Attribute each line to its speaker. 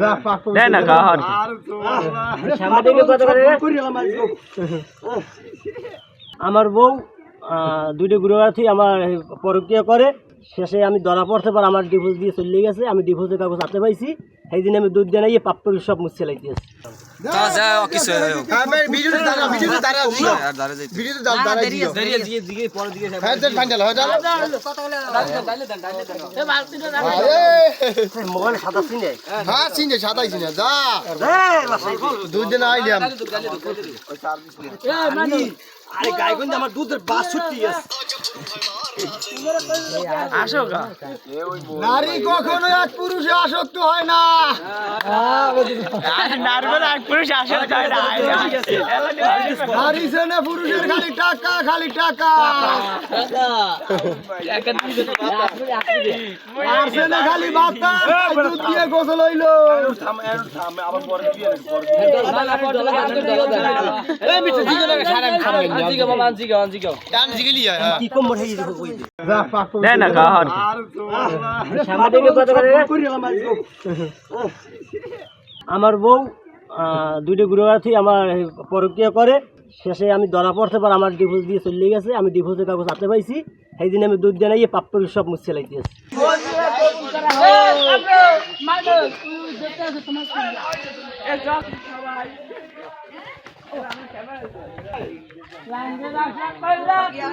Speaker 1: দেয়
Speaker 2: আমার বউ দুইটা গুরুবারী আমার পরকিয়া করে। শেষে আমি ধরা পড়তে পার, আমার ডিভোর্স দিয়ে চলে গেছে। আমি ডিভোর্সের কাগজ হাতে পাইছি। সেই দিন আমি দুধ জানাইয়ে পাপ করে সব মুছে লাইতেছি মোবাইল সাদা চিনে
Speaker 3: হ্যাঁ চিনে সাতাই চিনে যা। দুই দিন আইলাম
Speaker 2: আরে গাই গন্ধে আমার দুধের বাস ছুটি আছে?
Speaker 3: নারী কখনো এক পুরুষে আসক্ত হয় না।
Speaker 1: এক পুরুষ আসো যায় না
Speaker 3: নারী সেনে পুরুষের খালি টাকা খালি টাকা। আর সেনে খালি দুধ দিয়ে গোসল হইল।
Speaker 1: দেয়
Speaker 2: আমার বউ দুইটা গুরুবারী আমার পরকিয়া করে শেষে আমি ধরা পড়তে পার আমার ডিভোর্স দিয়ে চলে গেছে আমি ডিভোর্সের কাগজ হাতে পাইছি সেই দিন আমি দুধ পাপ করে সব মুছে 来一个一个来来